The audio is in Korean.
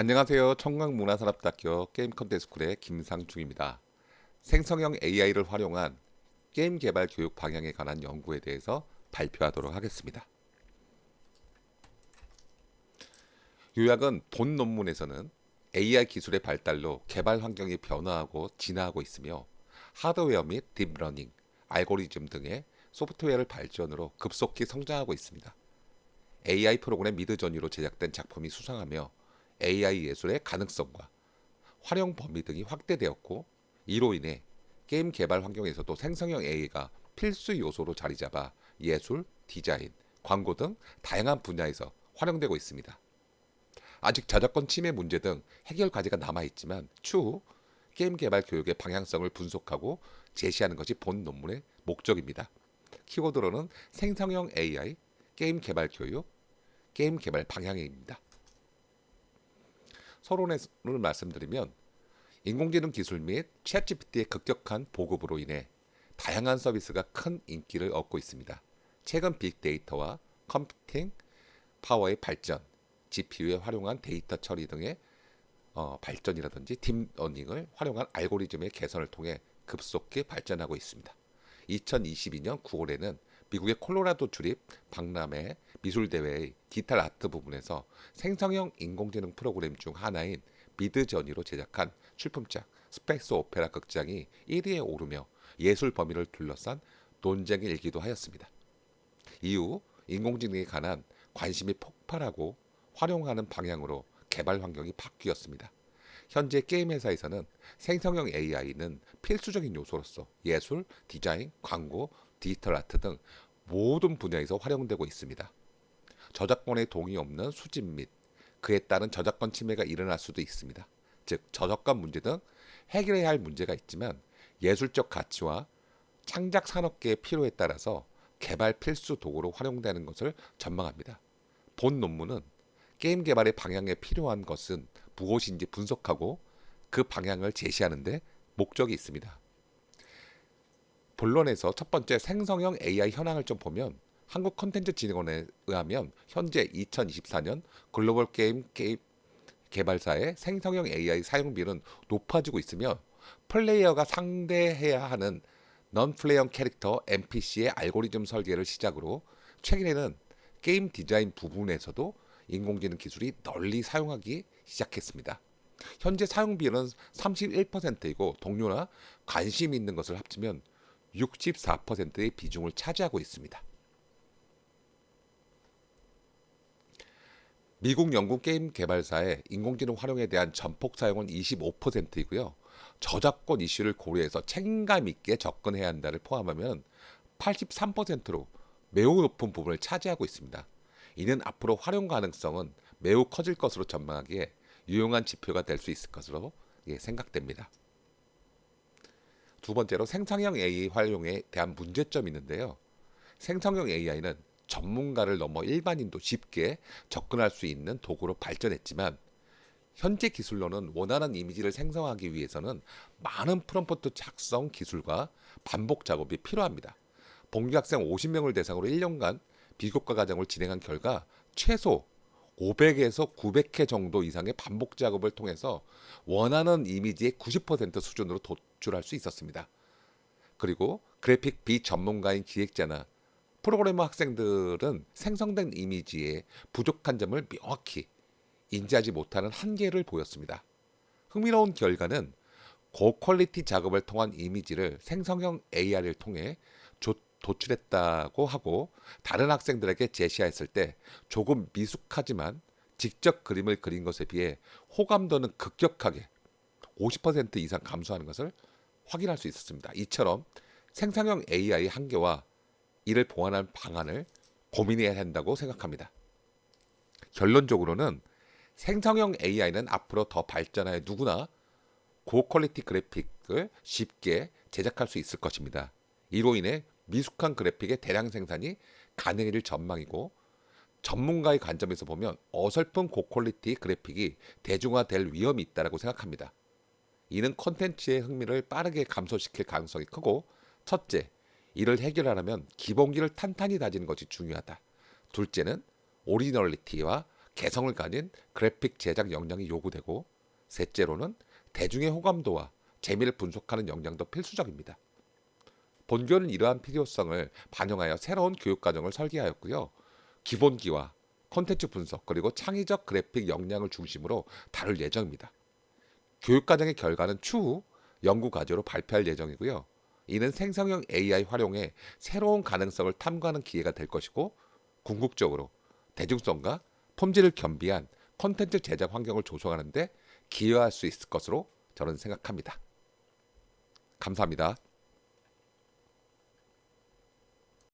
안녕하세요. 청강문화산업대학교 게임 컨텐츠쿨의 김상중입니다. 생성형 AI를 활용한 게임 개발 교육 방향에 관한 연구에 대해서 발표하도록 하겠습니다. 요약은 본 논문에서는 AI 기술의 발달로 개발 환경이 변화하고 진화하고 있으며 하드웨어 및 딥러닝, 알고리즘 등의 소프트웨어를 발전으로 급속히 성장하고 있습니다. AI 프로그램 미드저니로 제작된 작품이 수상하며 AI 예술의 가능성과 활용 범위 등이 확대되었고 이로 인해 게임 개발 환경에서도 생성형 AI가 필수 요소로 자리 잡아 예술, 디자인, 광고 등 다양한 분야에서 활용되고 있습니다. 아직 저작권 침해 문제 등 해결 과제가 남아 있지만 추후 게임 개발 교육의 방향성을 분석하고 제시하는 것이 본 논문의 목적입니다. 키워드로는 생성형 AI, 게임 개발 교육, 게임 개발 방향입니다. 서론을 말씀드리면 인공지능 기술 및 챗GPT의 급격한 보급으로 인해 다양한 서비스가 큰 인기를 얻고 있습니다. 최근 빅데이터와 컴퓨팅 파워의 발전, GPU에 활용한 데이터 처리 등의 어, 발전이라든지 딥러닝을 활용한 알고리즘의 개선을 통해 급속히 발전하고 있습니다. 2022년 9월에는 미국의 콜로라도 주립 박람회 미술대회의 디지털 아트 부분에서 생성형 인공지능 프로그램 중 하나인 미드저니로 제작한 출품작 스펙스 오페라 극장이 1위에 오르며 예술 범위를 둘러싼 논쟁이 일기도 하였습니다. 이후 인공지능에 관한 관심이 폭발하고 활용하는 방향으로 개발 환경이 바뀌었습니다. 현재 게임 회사에서는 생성형 AI는 필수적인 요소로서 예술, 디자인, 광고, 디지털 아트 등 모든 분야에서 활용되고 있습니다. 저작권의 동의 없는 수집 및 그에 따른 저작권 침해가 일어날 수도 있습니다. 즉 저작권 문제 등 해결해야 할 문제가 있지만 예술적 가치와 창작 산업계의 필요에 따라서 개발 필수 도구로 활용되는 것을 전망합니다. 본 논문은 게임 개발의 방향에 필요한 것은 무엇인지 분석하고 그 방향을 제시하는데 목적이 있습니다. 본론에서 첫 번째 생성형 AI 현황을 좀 보면 한국 컨텐츠 진흥원에 의하면 현재 2024년 글로벌 게임 게임 개발사의 생성형 AI 사용비는 높아지고 있으며 플레이어가 상대해야 하는 넌 플레이형 캐릭터 NPC의 알고리즘 설계를 시작으로 최근에는 게임 디자인 부분에서도 인공지능 기술이 널리 사용하기 시작했습니다. 현재 사용 비율은 31%이고 동료나 관심 있는 것을 합치면 64%의 비중을 차지하고 있습니다. 미국 영국 게임 개발사의 인공지능 활용에 대한 전폭 사용은 25%이고요. 저작권 이슈를 고려해서 책임감 있게 접근해야 한다를 포함하면 83%로 매우 높은 부분을 차지하고 있습니다. 이는 앞으로 활용 가능성은 매우 커질 것으로 전망하기에 유용한 지표가 될 수 있을 것으로 예, 생각됩니다. 두 번째로 생성형 AI 활용에 대한 문제점이 있는데요. 생성형 AI는 전문가를 넘어 일반인도 쉽게 접근할 수 있는 도구로 발전했지만 현재 기술로는 원하는 이미지를 생성하기 위해서는 많은 프롬프트 작성 기술과 반복 작업이 필요합니다. 봉기 학생 50명을 대상으로 1년간 비교과 과정을 진행한 결과 최소 500에서 900회 정도 이상의 반복 작업을 통해서 원하는 이미지의 90% 수준으로 도출할 수 있었습니다. 그리고 그래픽 비전문가인 기획자나 프로그래머 학생들은 생성된 이미지의 부족한 점을 명확히 인지하지 못하는 한계를 보였습니다. 흥미로운 결과는 고퀄리티 작업을 통한 이미지를 생성형 AI를 통해 도출했다고 하고 다른 학생들에게 제시했을 때 조금 미숙하지만 직접 그림을 그린 것에 비해 호감도는 급격하게 50% 이상 감소하는 것을 확인할 수 있었습니다. 이처럼 생성형 AI 한계와 이를 보완할 방안을 고민해야 한다고 생각합니다. 결론적으로는 생성형 AI는 앞으로 더 발전하여 누구나 고퀄리티 그래픽을 쉽게 제작할 수 있을 것입니다. 이로 인해 미숙한 그래픽의 대량 생산이 가능해질 전망이고 전문가의 관점에서 보면 어설픈 고퀄리티 그래픽이 대중화될 위험이 있다고 생각합니다. 이는 콘텐츠의 흥미를 빠르게 감소시킬 가능성이 크고 첫째, 이를 해결하려면 기본기를 탄탄히 다지는 것이 중요하다. 둘째는 오리지널리티와 개성을 가진 그래픽 제작 역량이 요구되고 셋째로는 대중의 호감도와 재미를 분석하는 역량도 필수적입니다. 본교는 이러한 필요성을 반영하여 새로운 교육 과정을 설계하였고요. 기본기와 콘텐츠 분석 그리고 창의적 그래픽 역량을 중심으로 다룰 예정입니다. 교육 과정의 결과는 추후 연구 과제로 발표할 예정이고요. 이는 생성형 AI 활용에 새로운 가능성을 탐구하는 기회가 될 것이고 궁극적으로 대중성과 품질을 겸비한 콘텐츠 제작 환경을 조성하는데 기여할 수 있을 것으로 저는 생각합니다. 감사합니다.